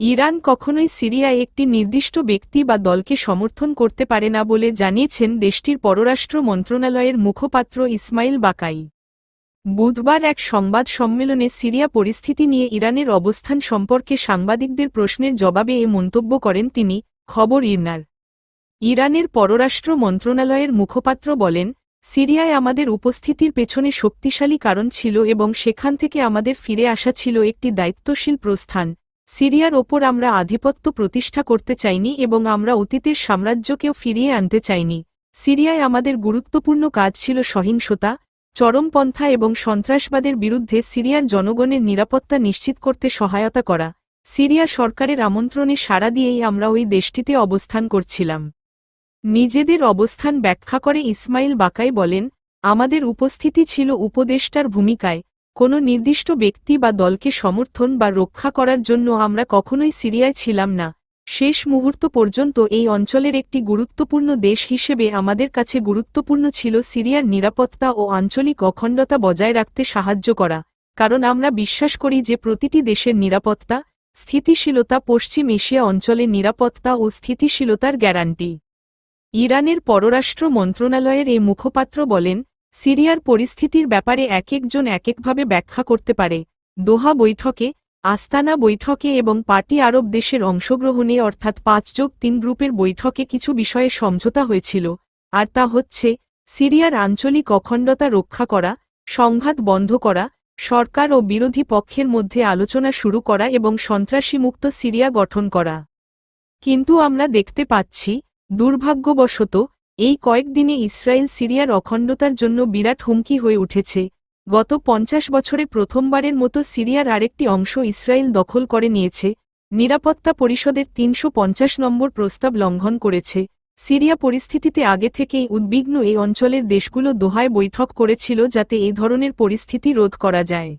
Iran কখনোই সিরিয়ায় একটি নির্দিষ্ট ব্যক্তি বা দলকে সমর্থন করতে পারে না বলে জানিয়েছেন দেশটির পররাষ্ট্র মন্ত্রণালয়ের মুখপাত্র ইসমাইল বাকাই। বুধবার এক সংবাদ সম্মেলনে সিরিয়া পরিস্থিতি নিয়ে ইরানের অবস্থান সম্পর্কে সাংবাদিকদের প্রশ্নের জবাবে এ মন্তব্য করেন তিনি, খবর ইরনার। ইরানের পররাষ্ট্র মন্ত্রণালয়ের মুখপাত্র বলেন, সিরিয়ায় আমাদের উপস্থিতির পেছনে শক্তিশালী কারণ ছিল এবং সেখান থেকে আমাদের ফিরে আসা ছিল একটি দায়িত্বশীল প্রস্থান সিরিয়ার ওপর আমরা আধিপত্য প্রতিষ্ঠা করতে চাইনি এবং আমরা অতীতের সাম্রাজ্যকেও ফিরিয়ে আনতে চাইনি। সিরিয়ায় আমাদের গুরুত্বপূর্ণ কাজ ছিল সহিংসতা, চরমপন্থা এবং সন্ত্রাসবাদের বিরুদ্ধে সিরিয়ার জনগণের নিরাপত্তা নিশ্চিত করতে সহায়তা করা। সিরিয়া সরকারের আমন্ত্রণে সাড়া দিয়েই আমরা ওই দেশটিতে অবস্থান করছিলাম। নিজেদের অবস্থান ব্যাখ্যা করে ইসমাইল বাকাই বলেন, আমাদের উপস্থিতি ছিল উপদেষ্টার ভূমিকায় কোনো নির্দিষ্ট ব্যক্তি বা দলকে সমর্থন বা রক্ষা করার জন্য আমরা কখনোই সিরিয়ায় ছিলাম না। শেষ মুহূর্ত পর্যন্ত এই অঞ্চলের একটি গুরুত্বপূর্ণ দেশ হিসেবে আমাদের কাছে গুরুত্বপূর্ণ ছিল সিরিয়ার নিরাপত্তা ও আঞ্চলিক অখণ্ডতা বজায় রাখতে সাহায্য করা। কারণ আমরা বিশ্বাস করি যে প্রতিটি দেশের নিরাপত্তা, স্থিতিশীলতা পশ্চিম এশিয়া অঞ্চলের নিরাপত্তা ও স্থিতিশীলতার গ্যারান্টি। ইরানের পররাষ্ট্র মন্ত্রণালয়ের এ মুখপাত্র বলেন সিরিয়ার পরিস্থিতির ব্যাপারে এক একজন এক একভাবে ব্যাখ্যা করতে পারে। দোহা বৈঠকে, আস্তানা বৈঠকে এবং পার্টি আরব দেশের অংশগ্রহণে অর্থাৎ পাঁচ যোগ তিন গ্রুপের বৈঠকে কিছু বিষয়ে সমঝোতা হয়েছিল। আর তা হচ্ছে, সিরিয়ার আঞ্চলিক অখণ্ডতা রক্ষা করা, সংঘাত বন্ধ করা, সরকার ও বিরোধী পক্ষের মধ্যে আলোচনা শুরু করা এবং সন্ত্রাসীমুক্ত সিরিয়া গঠন করা। কিন্তু আমরা দেখতে পাচ্ছি, দুর্ভাগ্যবশত এই কয়েকদিনে ইসরায়েল সিরিয়ার অখণ্ডতার জন্য বিরাট হুমকি হয়ে উঠেছে। গত পঞ্চাশ বছরে প্রথমবারের মতো সিরিয়ার আরেকটি অংশ ইসরায়েল দখল করে নিয়েছে। নিরাপত্তা পরিষদের তিনশো পঞ্চাশ নম্বর প্রস্তাব লঙ্ঘন করেছে। সিরিয়া পরিস্থিতিতে আগে থেকেই উদ্বিগ্ন এই অঞ্চলের দেশগুলো দোহায় বৈঠক করেছিল যাতে এই ধরনের পরিস্থিতি রোধ করা যায়।